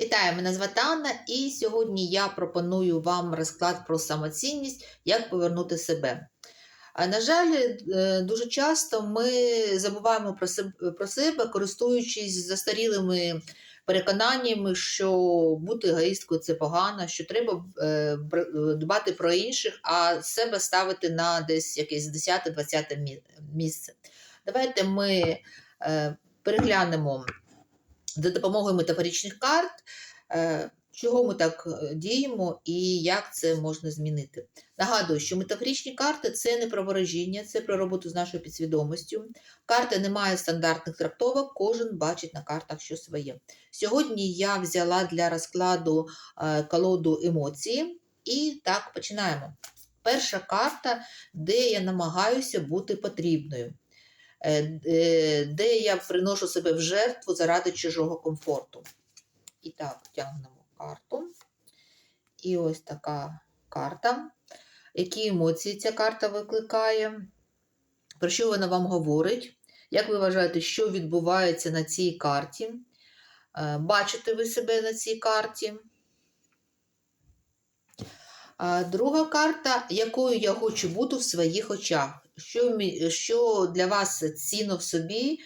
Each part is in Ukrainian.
Вітаю, мене звати Анна, і сьогодні я пропоную вам розклад про самоцінність, як повернути себе. На жаль, е, дуже часто ми забуваємо про себе, користуючись застарілими переконаннями, що бути егоїсткою це погано, що треба е, дбати про інших, а себе ставити на десь якесь 10-20 місце. Давайте ми е, переглянемо за допомогою метафоричних карт, чого ми так е, діємо і як це можна змінити. Нагадую, що метафоричні карти це не про ворожіння, це про роботу з нашою підсвідомістю. Карти не мають стандартних трактовок, кожен бачить на картах що своє. Сьогодні я взяла для розкладу е, колоду емоції, і так починаємо. Перша карта, де я намагаюся бути потрібною. Е, е, де я приношу себе в жертву заради чужого комфорту. І так, тягнемо карту. І ось така карта. Які емоції ця карта викликає? Про що вона вам говорить? Як ви вважаєте, що відбувається на цій карті? Е, Бачите ви себе на цій карті? А Друга карта, якою я хочу бути в своїх очах. Що, що для вас цінно в собі,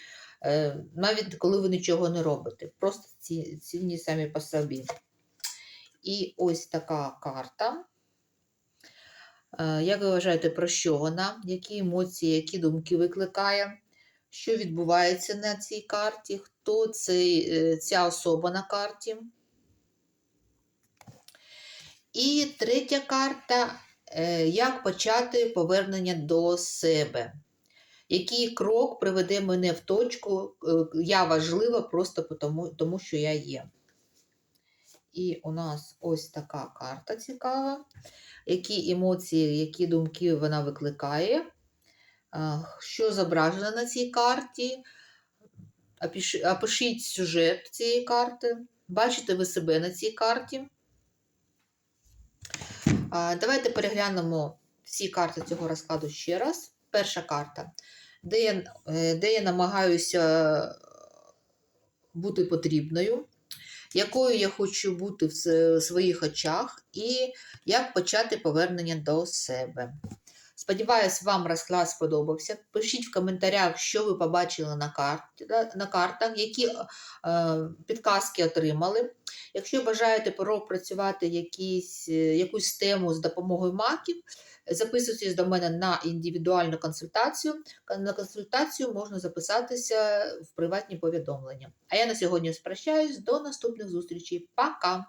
навіть коли ви нічого не робите. Просто ці, цінні самі по собі. І ось така карта. Е, Як ви вважаєте, про що вона? Які емоції, які думки викликає? Що відбувається на цій карті? Хто цей, е, ця особа на карті? І третя карта е, як почати повернення до себе. Який крок приведе мене в точку, е, я важлива просто тому, тому що я є. І у нас ось така карта цікава. Які емоції, які думки вона викликає? Що зображено на цій карті? Опишіть сюжет цієї карти. Бачите ви себе на цій карті? Давайте переглянемо всі карти цього розкладу ще раз. Перша карта, де я, е, де я намагаюся бути потрібною, якою я хочу бути в своїх очах, і як почати повернення до себе. Сподіваюсь, вам розклад сподобався. Пишіть в коментарях, що ви побачили на, карті, на картах, які е, підказки отримали. Якщо бажаєте пропрацювати якісь, е, якусь тему з допомогою маків, записуйтесь до мене на індивідуальну консультацію. На консультацію можна записатися в приватні повідомлення. А я на сьогодні прощаюсь. До наступних зустрічей. Пока!